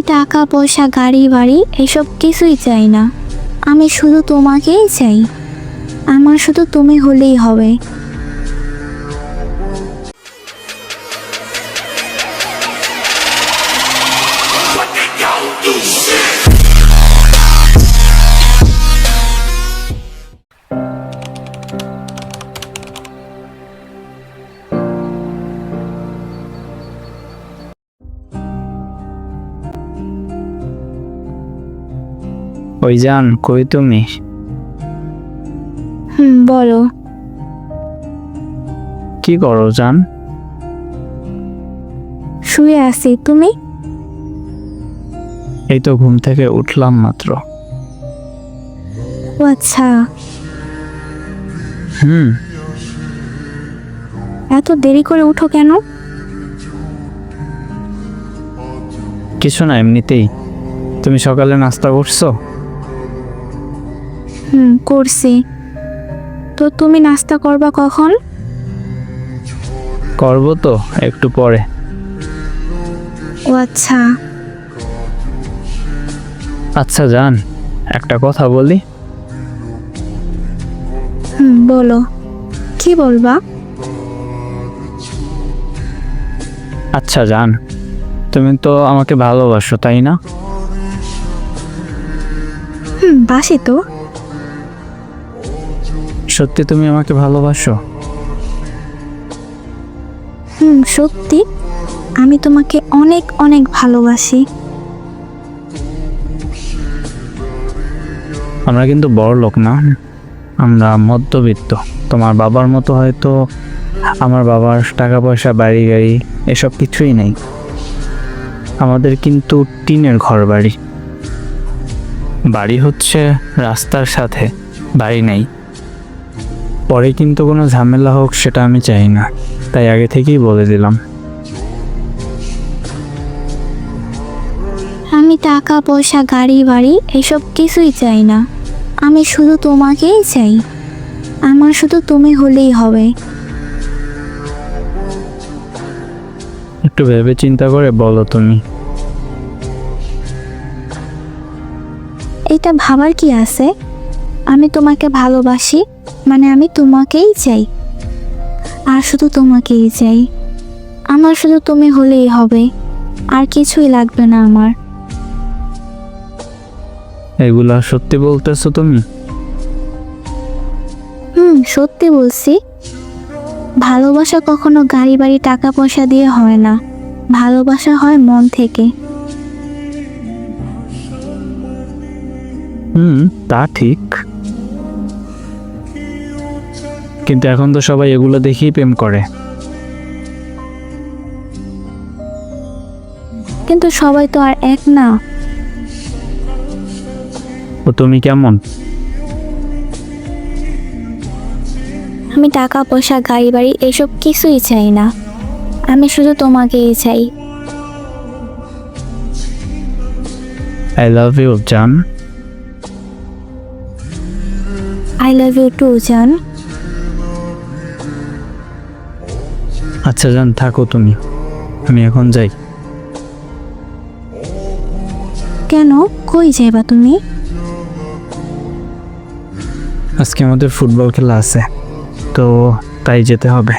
আমি টাকা পয়সা গাড়ি বাড়ি এসব কিছুই চাই না। আমি শুধু তোমাকেই চাই। আমার শুধু তুমি হলেই হবে। ওই জান কই তুমি? হুম বলো। কি করো জান? শুয়ে আছি তুমি? এই তো ঘুম থেকে উঠলাম মাত্র। ও আচ্ছা। হুম। এত দেরি করে উঠো কেন? কিছু না এমনিতেই। তুমি সকালে নাস্তা করছ? হুম করছি। তো তুমি নাস্তা করবা কখন? করব তো একটু পরে। ও আচ্ছা। আচ্ছা জান একটা কথা বলি। হুম বলো। কি বলবা? আচ্ছা জান তুমি তো আমাকে ভালোবাসো তাই না? হুম বাসি তো। সত্যি তুমি আমাকে ভালোবাসো? হুম সত্যি। আমি তোমাকে অনেক অনেক ভালোবাসি। আমরা কিন্তু বড় লোক না। আমরা মধ্যবিত্ত। তোমার বাবার মতো হয়তো আমার বাবার টাকা পয়সা বাড়ি গাড়ি এসব কিছুই নেই। আমাদের কিন্তু টিনের ঘর বাড়ি বাড়ি হচ্ছে রাস্তার সাথে বাড়ি নেই। পরে কিন্তু কোনো ঝামেলা হোক সেটা আমি চাই না। তাই আগে থেকেই বলে দিলাম। আমি টাকা পয়সা গাড়ি বাড়ি এসব কিছুই চাই না। আমি শুধু তোমাকেই চাই। আমার শুধু তুমি হলেই হবে। একটু ভেবে চিন্তা করে বলো তুমি। এটা ভাবার কি আছে? আমি তোমাকে ভালোবাসি মানে আমি তোমাকেই চাই। আর শুধু তোমাকেই চাই। আমার শুধু তুমি হলেই হবে আর কিছুই লাগবে না আমার। এগুলা সত্যি বলতেছো তুমি? হুম সত্যি বলছি। ভালোবাসা কখনো গাড়ি বাড়ি টাকা পয়সা দিয়ে হয় না। ভালোবাসা হয় মন থেকে। হুম তা ঠিক। কিন্তু এখন তো সবাই এগুলো দেখেই প্রেম করে। কিন্তু সবাই তো আর এক না। ও তুমি কেমন? আমি টাকা পয়সা গাড়ি বাড়ি এসব কিছুই চাই না। আমি শুধু তোমাকেই চাই। আই লাভ ইউ জান আই লাভ ইউ টু জান আচ্ছা যান থাকো তুমি। আমি এখন যাই। কেন? কই যাইবা তুমি? আজকে আমাদের ফুটবল খেলা আছে তো তাই যেতে হবে।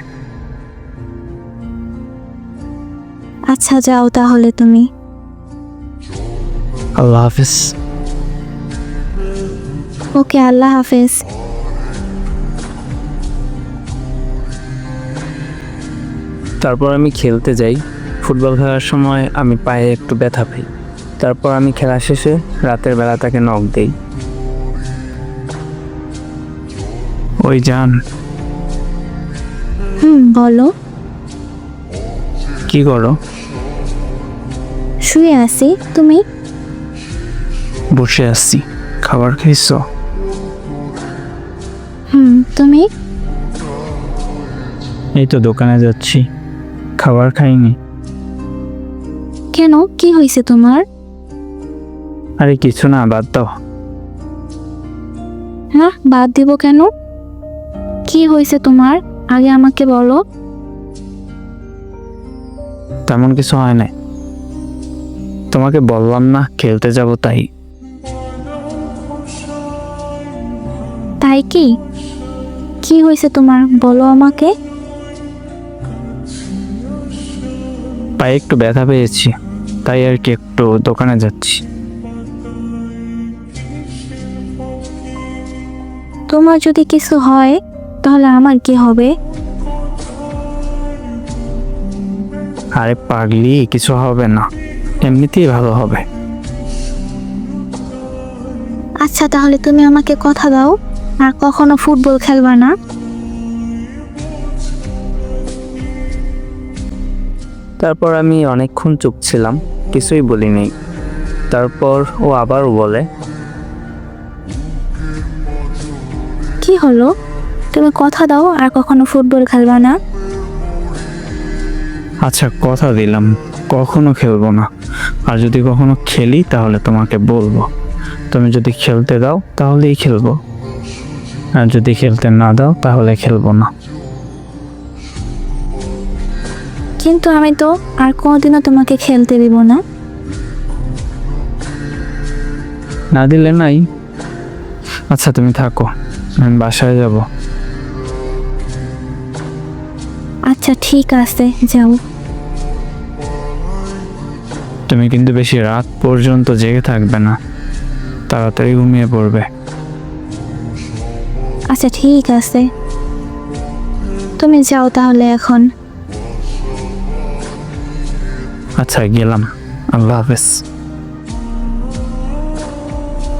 আচ্ছা যাও তাহলে তুমি। আল্লাহ হাফিজ। ওকে আল্লাহ হাফেজ। তারপর আমি খেলতে যাই। ফুটবল খেলার সময় আমি পায়ে একটু ব্যথা পাই। তারপর আমি খেলা শেষে রাতের বেলা তাকে নখ দেই। ওই যান হুম বলো। কি করো? শুয়ে আছি তুমি? বসে আছি। খাবার খাইছো? হুম তুমি? এই তো দোকানে যাচ্ছি। খাবার খাইনি। কেন? কি হয়েছে তোমার? আরে কিছু না বাদ দাও। হ্যাঁ বাদ দিব কেন? কি হয়েছে তোমার? আগে আমাকে বলো। তেমন কিছু হয় না তোমাকে বললাম না খেলতে যাব তাই। তাই কি? কি হয়েছে তোমার? বলো আমাকে। পায়ে একটু ব্যথা পেয়েছি তাই আর কি একটু দোকানে যাচ্ছি। তোমার যদি কিছু হয় তাহলে আমার কি হবে? আরে পাগলি কিছু হবে না। এমনিতেই ভালো হবে। আচ্ছা তাহলে তুমি আমাকে কথা দাও আর কখনো ফুটবল খেলবা না। তারপর আমি অনেকক্ষণ চুপ ছিলাম কিছুই বলিনি। তারপর ও আবার বলে কি হলো? তুমি কথা দাও আর কখনো ফুটবল খেলবা না? আচ্ছা কথা দিলাম কখনো খেলব না। আর যদি কখনো খেলি তাহলে তোমাকে বলব। তুমি যদি খেলতে দাও তাহলেই খেলব। আর যদি খেলতে না দাও তাহলে খেলব না। কিন্তু আমি তো আর কোনোদিনও তোমাকে খেলতে দিব না। না দিলে নাই? আচ্ছা তুমি থাকো। আমি বাসায় যাব। আচ্ছা ঠিক আছে যাও। তুমি কিন্তু বেশি রাত পর্যন্ত জেগে থাকবে না। তাড়াতাড়ি ঘুমিয়ে পড়বে। আচ্ছা ঠিক আছে। তুমি যাও তাহলে এখন। আচ্ছা গেলাম। আল্লাহ হাফেজ।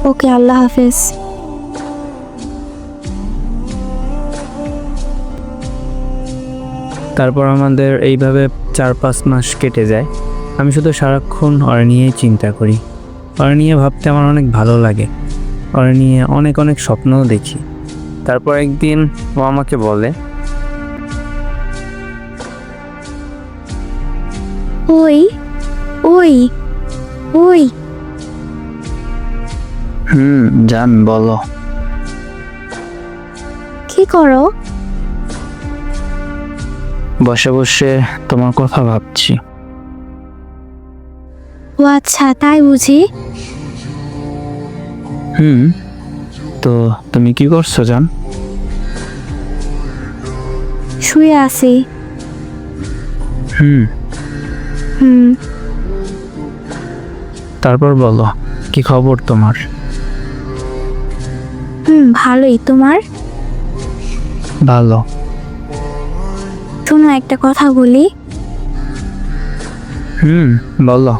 ওকে আল্লাহ হাফেজ। তারপর আমাদের এইভাবে চার পাঁচ মাস কেটে যায়। আমি শুধু সারাক্ষণ ওরা নিয়েই চিন্তা করি। ওরা নিয়ে ভাবতে আমার অনেক ভালো লাগে। ওরা নিয়ে অনেক অনেক স্বপ্নও দেখি। তারপর একদিন ও আমাকে বলে ওই ওই ওই। হুম জান বলো। কি করো? বসে বসে তোমার কথা ভাবছি। ও আচ্ছা তাই বুঝি। হুম তো তুমি কি করছ জান? শুয়ে আছি। হুম হুম তারপর বলো কি খবর তোমার? হুম ভালোই। তোমার? ভালো। শোনো একটা কথা বলি। হুম বলো।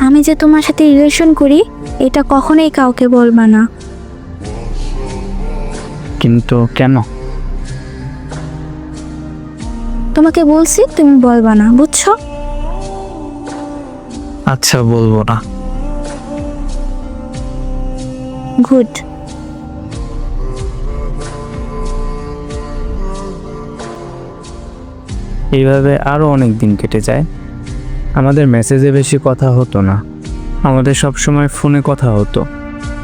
আমি যে তোমার সাথে রিলেশন করি এটা কখনোই কাউকে বলবা না। কিন্তু কেন? তোমাকে বলছি তুমি বলবা না বুঝছ? আচ্ছা বলব না। গুড। এইভাবে আরও অনেক দিন কেটে যায়। আমাদের মেসেজে বেশি কথা হতো না। আমাদের সব সময় ফোনে কথা হতো।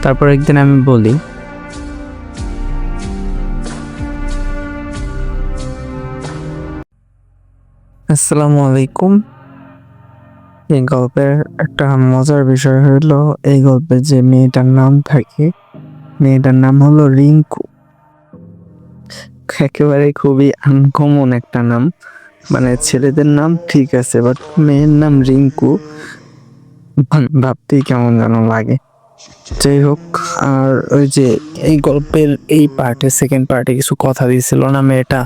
তারপর একদিন আমি বলি আসসালামু আলাইকুম। এই গল্পের একটা মজার বিষয় হলো, এই গল্পে যে মেয়েটার নাম থাকে, মেয়েটার নাম হলো রিঙ্কু। একেবারে খুবই আনকমন একটা নাম। মানে ছেলেদের নাম ঠিক আছে বাট মেয়ের নাম রিঙ্কু। ভাবতেই কেমন যেন লাগে। যাই হোক, আর ওই যে এই গল্পের এই পার্টে সেকেন্ড পার্টে কিছু কথা দিয়েছিল না মেয়েটা?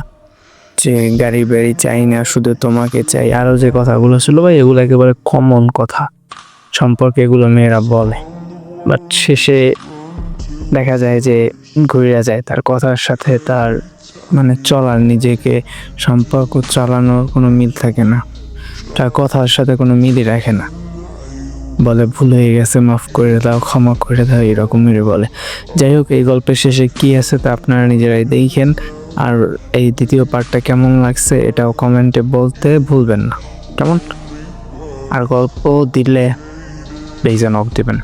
যে গাড়ি বাড়ি চাই না, শুধু তোমাকে চাই। আরও যে কথাগুলো ছিল ভাই, এগুলো একেবারে কমন কথা। সম্পর্কে এগুলো মেয়েরা বলে। বাট শেষে দেখা যায় যে ঘুরে যায় তার কথার সাথে, তার মানে চলার নিজেকে, সম্পর্ক চালানোর কোনো মিল থাকে না। তার কথার সাথে কোনো মিলই রাখে না। বলে, ভুল হয়ে গেছে, মাফ করে দাও, ক্ষমা করে দাও এরকমেরই বলে। যাই হোক, এই গল্পের শেষে কি আছে তা আপনারা নিজেরাই দেখেন। আর এই দ্বিতীয় পার্টটা কেমন লাগছে এটাও কমেন্টে বলতে ভুলবেন না। কেমন? আর গল্প দিলে বেজন অফ দিবেন।